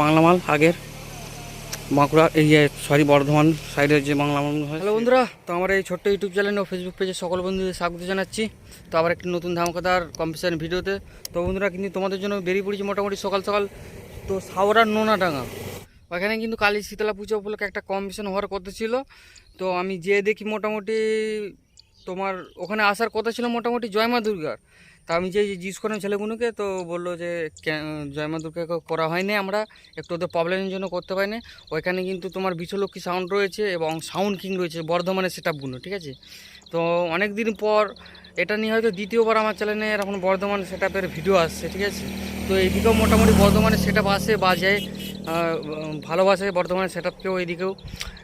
বাংলা মাল আগের। বাঁকুড়া এই সরি বর্ধমান সাইডের যে বাংলা মাল হয়। হ্যালো বন্ধুরা, তো আমার এই ছোট্ট ইউটিউব চ্যানেল ও ফেসবুক পেজে সকল বন্ধুদের স্বাগত জানাচ্ছি। তো আবার একটি নতুন ধামাকাদার কম্পিটিশন ভিডিওতে। তো বন্ধুরা, কিন্তু তোমাদের জন্য বেরিয়ে পড়েছি মোটামুটি সকাল সকাল। তো সাওরার নোনাডাঙ্গা। ওখানে কিন্তু কালী শীতলা পুজো উপলক্ষে একটা কম্পিটিশন হওয়ার কথা ছিল। তো আমি যেয়ে দেখি মোটামুটি তোমার ওখানে আসার কথা ছিল মোটামুটি জয়মা দুর্গার। তা আমি যে জিজ্ঞেস করলাম ছেলেগুলোকে তো বলল যে জয়মা দুর্গাকে করা হয়নি আমরা একটু ওদের প্রবলেমের জন্য করতে পারিনি। ওইখানে কিন্তু তোমার বিশ্বলক্ষ্মী সাউন্ড রয়েছে এবং সাউন্ড কিং রয়েছে বর্ধমানের সেট ঠিক আছে? তো অনেক দিন পর এটা নিয়ে হয়তো দ্বিতীয়বার আমার চ্যানেলে এখন বর্ধমান সেট ভিডিও আসছে ঠিক আছে? তো এইদিকেও মোটামুটি বর্ধমানের সেট আসে আহ, ভালোবাসে বর্ধমানের সেট আপকেও এইদিকেও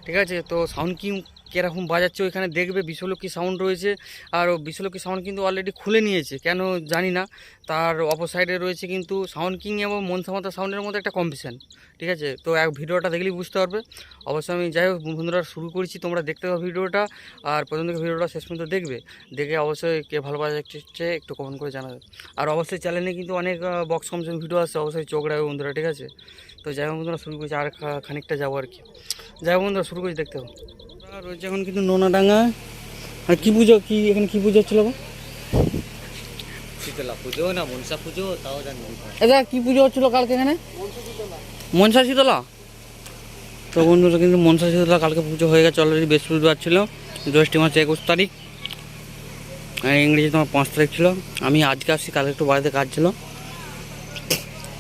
ঠিক আছে? তো সাউন্ড কিং কীরকম বাজাচ্ছে ওইখানে দেখবে, বিশ্বলক্ষ্মী সাউন্ড রয়েছে। আর বিশ্বলক্ষ্মী সাউন্ড কিন্তু অলরেডি খুলে নিয়েছে, কেন জানি না। তার অপর সাইডে রয়েছে কিন্তু সাউন্ড কিং এবং মনসামাতা সাউন্ডের মধ্যে একটা কম্পিটিশান ঠিক আছে? তো এক ভিডিওটা দেখলেই বুঝতে পারবে। অবশ্যই আমি যাই হোক, বন্ধুরা, শুরু করেছি। তোমরা দেখতে পাবো ভিডিওটা। আর প্রথম থেকে ভিডিওটা শেষ পর্যন্ত দেখবে। দেখে অবশ্যই কে ভালো বাজাচ্ছে একটু কমেন্ট করে জানাবে। আর অবশ্যই চ্যানেলে কিন্তু অনেক বক্স কম্পিটিশন ভিডিও আসছে। অবশ্যই চোখ রাখবে বন্ধুরা, ঠিক আছে? তো যাই হোক বন্ধুরা, শুরু করছি। আর খানিকটা যাব আর কি। যাই হোক বন্ধুরা, শুরু করছি, দেখতে হবে রয়েছে এখন কিন্তু নোনাডাঙ্গা আর কী পুজো, কী, এখানে কী পুজো হচ্ছিল? শীতলা পুজো না মনসা পুজো তাও জানি না। এটা কি পুজো হচ্ছিল কালকে এখানে? মনসা শীতলা? তো বন্ধুরা কিন্তু মনসা শীতলা কালকে পুজো হয়ে গেছে অলরেডি বৃহস্পতিবার ছিল জ্যৈষ্ঠ মাসে একুশ তারিখ। আর ইংরেজি তোমার পাঁচ তারিখ ছিল। আমি আজকে আসছি কালকে একটু বাড়িতে কাজ ছিল।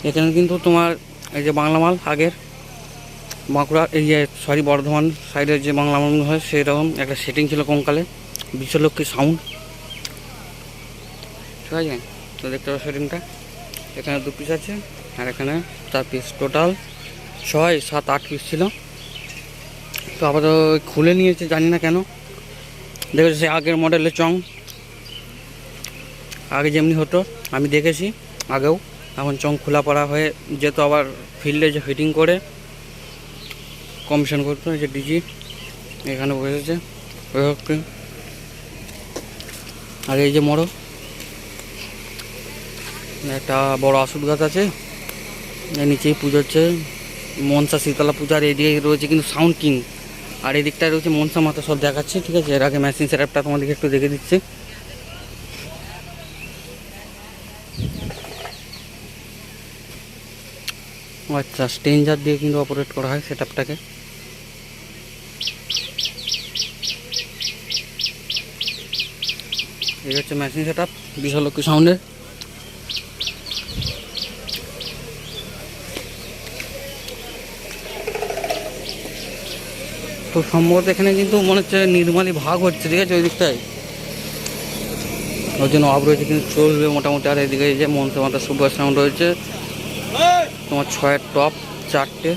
এখানে কিন্তু তোমার এই যে বাংলা মাল আগের। বাঁকুড়া এই যে সরি বর্ধমান সাইডের যে বাংলা মাল হয় সেরকম একটা সেটিং ছিল কঙ্কালে। বিশ্বলক্ষ্মী সাউন্ড ঠিক আছে তো দেখতে পাবো সেটিংটা এখানে দু পিস আছে আর এখানে চার পিস টোটাল ছয়, সাত, আট পিস ছিল। তো আপাতত খুলে নিয়েছে, জানি না কেন। দেখেছি সে আগের মডেলের চং। আগে যেমনি হতো, আমি দেখেছি আগেও। এখন চং খোলা পড়া হয়ে যেত আবার ফিল্ডে যে ফিটিং করে কমিশন করতো যে ডিজি এখানে বসেছে। ওই আর এই যে মোড়ো একটা বড় আসুদ গাছ আছে। নিচেই পুজো হচ্ছে। মনসা শীতলা পূজার এইদিকে রয়েছে কিন্তু সাউন্ড কিং। আর এই দিকটায় রয়েছে মনসা মাথা সব দেখাচ্ছে, ঠিক আছে? এর আগে মেশিন সেটআপটা তোমাদেরকে একটু দেখে দিচ্ছে। আচ্ছা স্টেঞ্জার দিয়ে কিন্তু অপারেট করা হয় সেটআপটাকে এই হচ্ছে মেশিন সেটআপ বিশালক্ষী সাউন্ডের তো সম্ভবত এখানে কিন্তু মনে হচ্ছে নির্মালি ভাগ হচ্ছে, ঠিক আছে, ওই দিকটায়। ওই জন্য অফ রয়েছে, কিন্তু চলবে মোটামুটি। আর এদিকে যে মনসা মাতা সুপার সাউন্ড রয়েছে। তোমার ছয়ের টপ, চারটে,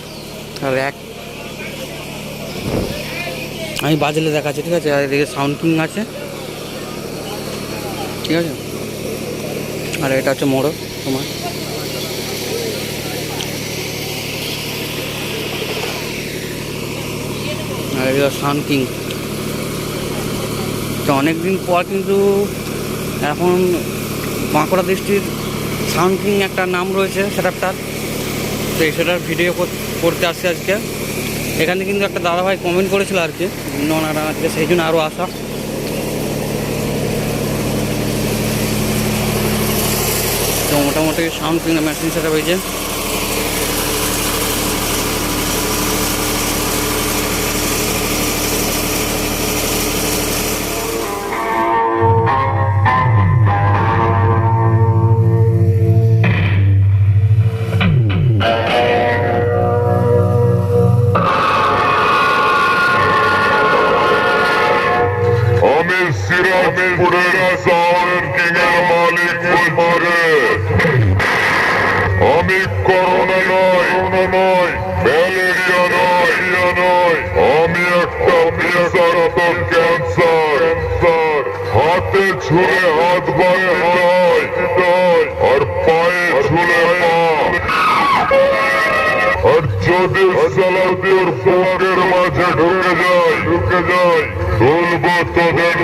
আর এক। আমি বাজলে দেখাচ্ছি, ঠিক আছে, আর এদিকে সাউন্ড কিং আছে। ঠিক আছে? আর এটা হচ্ছে মোড়ো তোমার। আর এগুলো সান কিং তো অনেকদিন পর কিন্তু এখন বাঁকুড়া ডিস্ট্রিক্ট সাউন্ড একটা নাম রয়েছে সেটারটার। তো সেটার ভিডিও করতে আসছে আজকে। এখানে কিন্তু একটা দাদাভাই কমেন্ট করেছিল আর কি নোনারা আজকে সেই জন্য আরও আসা। তো মোটামুটি সাউন্ড মেশিন সেটা হয়েছে। আমি করোনা নয়। নয়। ম্যালেরিয়া নয়। নয়। আমি একটা বিষাক্ত ক্যান্সার হাতে ছুলে হাত বাড়ে নয় আর পায়ে পা। আর যদি সালাদের ফোকের মাঝে ঢুকে যায় ঢুকে যায় তুলবো তোদের